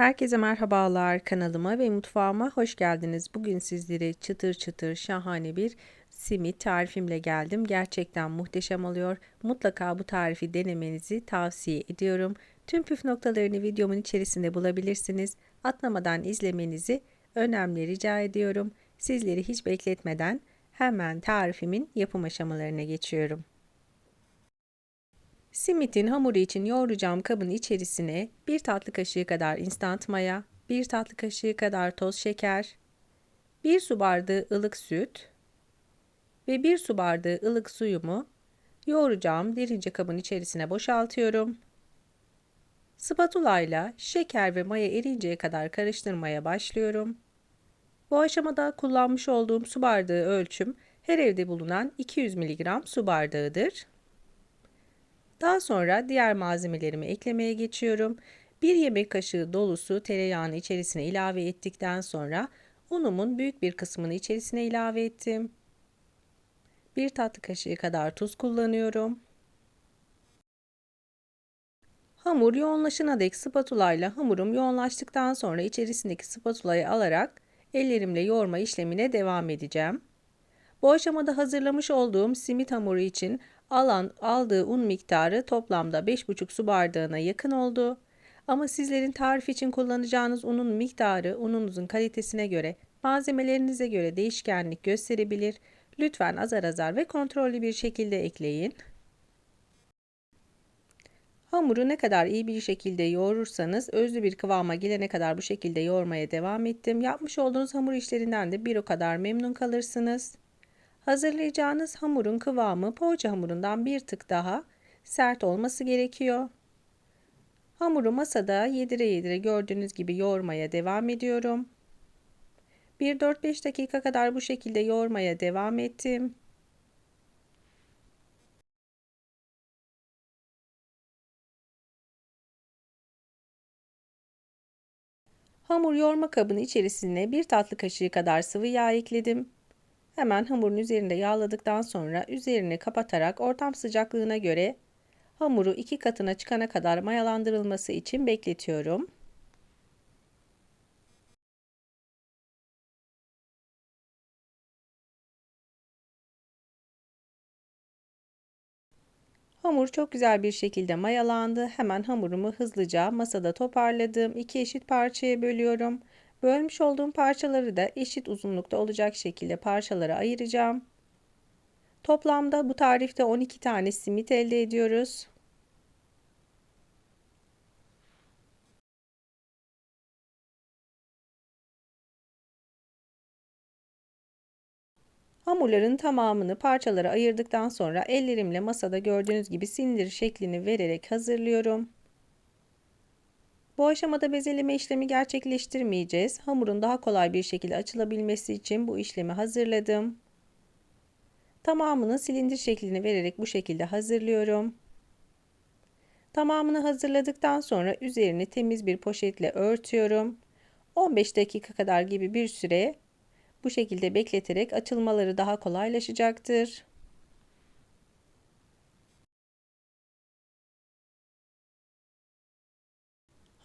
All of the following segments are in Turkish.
Herkese merhabalar kanalıma ve mutfağıma hoş geldiniz. Bugün sizlere çıtır çıtır şahane bir simit tarifimle geldim. Gerçekten muhteşem oluyor. Mutlaka bu tarifi denemenizi tavsiye ediyorum. Tüm püf noktalarını videomun içerisinde bulabilirsiniz. Atlamadan izlemenizi önemli rica ediyorum. Sizleri hiç bekletmeden hemen tarifimin yapım aşamalarına geçiyorum. Simitin hamuru için yoğuracağım kabın içerisine 1 tatlı kaşığı kadar instant maya, 1 tatlı kaşığı kadar toz şeker, 1 su bardağı ılık süt ve 1 su bardağı ılık suyumu yoğuracağım derince kabın içerisine boşaltıyorum. Spatula ile şeker ve maya erinceye kadar karıştırmaya başlıyorum. Bu aşamada kullanmış olduğum su bardağı ölçüm her evde bulunan 200 mg su bardağıdır. Daha sonra diğer malzemelerimi eklemeye geçiyorum. Bir yemek kaşığı dolusu tereyağını içerisine ilave ettikten sonra unumun büyük bir kısmını içerisine ilave ettim. Bir tatlı kaşığı kadar tuz kullanıyorum. Hamur yoğunlaşana dek spatula ile hamurum yoğunlaştıktan sonra içerisindeki spatulayı alarak ellerimle yoğurma işlemine devam edeceğim. Bu aşamada hazırlamış olduğum simit hamuru için alan aldığı un miktarı toplamda 5,5 su bardağına yakın oldu. Ama sizlerin tarif için kullanacağınız unun miktarı ununuzun kalitesine göre, malzemelerinize göre değişkenlik gösterebilir. Lütfen azar azar ve kontrollü bir şekilde ekleyin. Hamuru ne kadar iyi bir şekilde yoğurursanız özlü bir kıvama gelene kadar bu şekilde yoğurmaya devam ettim. Yapmış olduğunuz hamur işlerinden de bir o kadar memnun kalırsınız. Hazırlayacağınız hamurun kıvamı poğaça hamurundan bir tık daha sert olması gerekiyor. Hamuru masada yedire yedire gördüğünüz gibi yoğurmaya devam ediyorum. 1-4-5 dakika kadar bu şekilde yoğurmaya devam ettim. Hamur yoğurma kabının içerisine bir tatlı kaşığı kadar sıvı yağ ekledim. Hemen hamurun üzerinde yağladıktan sonra üzerini kapatarak ortam sıcaklığına göre hamuru iki katına çıkana kadar mayalandırılması için bekletiyorum. Hamur çok güzel bir şekilde mayalandı. Hemen hamurumu hızlıca masada toparladım. İki eşit parçaya bölüyorum. Bölmüş olduğum parçaları da eşit uzunlukta olacak şekilde parçalara ayıracağım. Toplamda bu tarifte 12 tane simit elde ediyoruz. Hamurların tamamını parçalara ayırdıktan sonra ellerimle masada gördüğünüz gibi sindir şeklini vererek hazırlıyorum. Bu aşamada bezeleme işlemi gerçekleştirmeyeceğiz. Hamurun daha kolay bir şekilde açılabilmesi için bu işlemi hazırladım. Tamamını silindir şeklini vererek bu şekilde hazırlıyorum. Tamamını hazırladıktan sonra üzerini temiz bir poşetle örtüyorum. 15 dakika kadar gibi bir süre bu şekilde bekleterek açılmaları daha kolaylaşacaktır.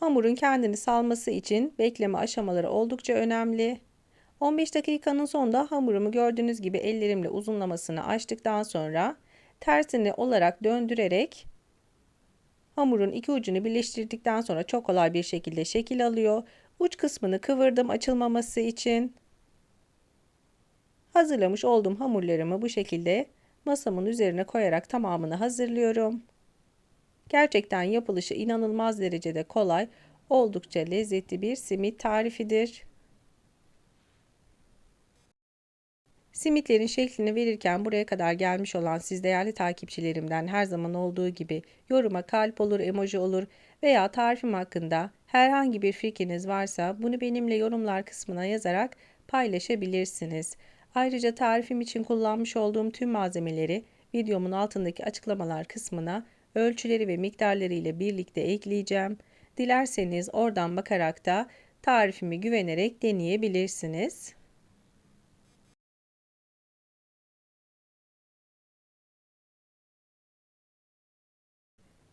Hamurun kendini salması için bekleme aşamaları oldukça önemli. 15 dakikanın sonunda hamurumu gördüğünüz gibi ellerimle uzunlamasını açtıktan sonra tersini olarak döndürerek hamurun iki ucunu birleştirdikten sonra çok kolay bir şekilde şekil alıyor. Uç kısmını kıvırdım açılmaması için. Hazırlamış olduğum hamurlarımı bu şekilde masamın üzerine koyarak tamamını hazırlıyorum. Gerçekten yapılışı inanılmaz derecede kolay, oldukça lezzetli bir simit tarifidir. Simitlerin şeklini verirken buraya kadar gelmiş olan siz değerli takipçilerimden her zaman olduğu gibi yoruma kalp olur, emoji olur veya tarifim hakkında herhangi bir fikriniz varsa bunu benimle yorumlar kısmına yazarak paylaşabilirsiniz. Ayrıca tarifim için kullanmış olduğum tüm malzemeleri videomun altındaki açıklamalar kısmına ölçüleri ve miktarları ile birlikte ekleyeceğim. Dilerseniz oradan bakarak da tarifimi güvenerek deneyebilirsiniz.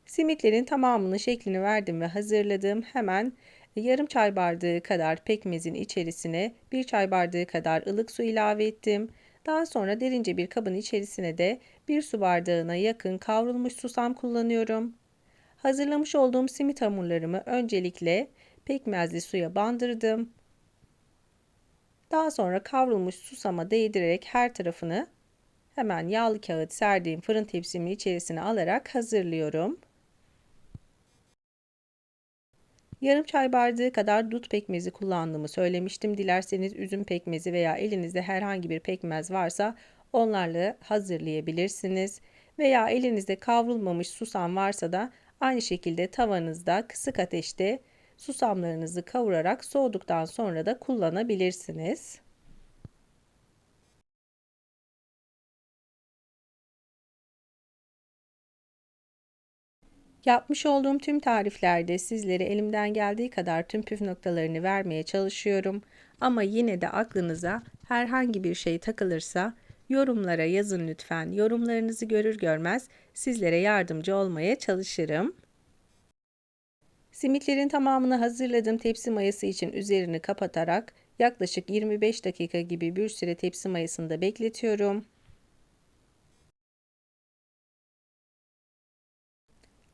Simitlerin tamamını şeklini verdim ve hazırladım. Hemen Yarım çay bardağı kadar pekmezin içerisine bir çay bardağı kadar ılık su ilave ettim. Daha sonra derince bir kabın içerisine de bir su bardağına yakın kavrulmuş susam kullanıyorum. Hazırlamış olduğum simit hamurlarımı öncelikle pekmezli suya bandırdım. Daha sonra kavrulmuş susama değdirerek her tarafını hemen yağlı kağıt serdiğim fırın tepsimin içerisine alarak hazırlıyorum. Yarım çay bardağı kadar dut pekmezi kullandığımı söylemiştim. Dilerseniz üzüm pekmezi veya elinizde herhangi bir pekmez varsa onlarla hazırlayabilirsiniz. Veya elinizde kavrulmamış susam varsa da aynı şekilde tavanızda kısık ateşte susamlarınızı kavurarak soğuduktan sonra da kullanabilirsiniz. Yapmış olduğum tüm tariflerde sizlere elimden geldiği kadar tüm püf noktalarını vermeye çalışıyorum. Ama yine de aklınıza herhangi bir şey takılırsa yorumlara yazın lütfen. Yorumlarınızı görür görmez sizlere yardımcı olmaya çalışırım. Simitlerin tamamını hazırladım. Tepsi mayası için üzerini kapatarak yaklaşık 25 dakika gibi bir süre tepsi mayasında bekletiyorum.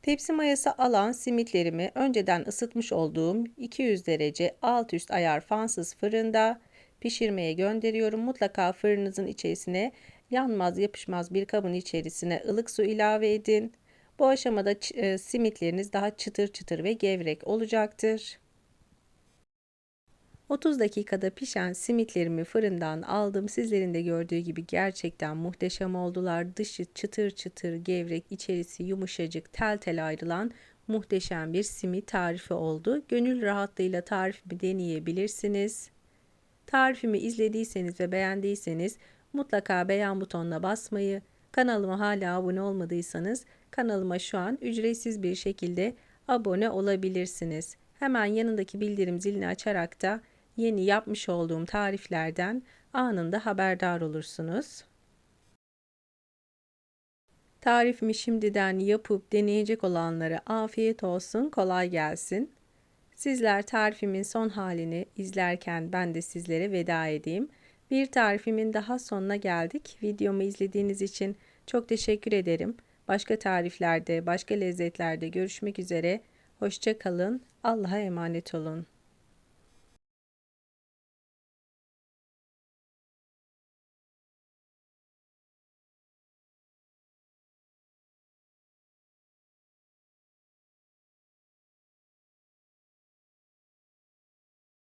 Tepsi mayası alan simitlerimi önceden ısıtmış olduğum 200 derece alt üst ayar fansız fırında pişirmeye gönderiyorum. Mutlaka fırınınızın içerisine yanmaz yapışmaz bir kabın içerisine ılık su ilave edin. Bu aşamada e, simitleriniz daha çıtır çıtır ve gevrek olacaktır. 30 dakikada pişen simitlerimi fırından aldım. Sizlerin de gördüğü gibi gerçekten muhteşem oldular. Dışı çıtır çıtır, gevrek, içerisi yumuşacık, tel tel ayrılan muhteşem bir simit tarifi oldu. Gönül rahatlığıyla tarifimi deneyebilirsiniz. Tarifimi izlediyseniz ve beğendiyseniz mutlaka beğen butonuna basmayı, kanalıma hala abone olmadıysanız kanalıma şu an ücretsiz bir şekilde abone olabilirsiniz. Hemen yanındaki bildirim zilini açarak da yeni yapmış olduğum tariflerden anında haberdar olursunuz. Tarifimi şimdiden yapıp deneyecek olanlara afiyet olsun, kolay gelsin. Sizler tarifimin son halini izlerken ben de sizlere veda edeyim. Bir tarifimin daha sonuna geldik. Videomu izlediğiniz için çok teşekkür ederim. Başka tariflerde, başka lezzetlerde görüşmek üzere. Hoşça kalın. Allah'a emanet olun.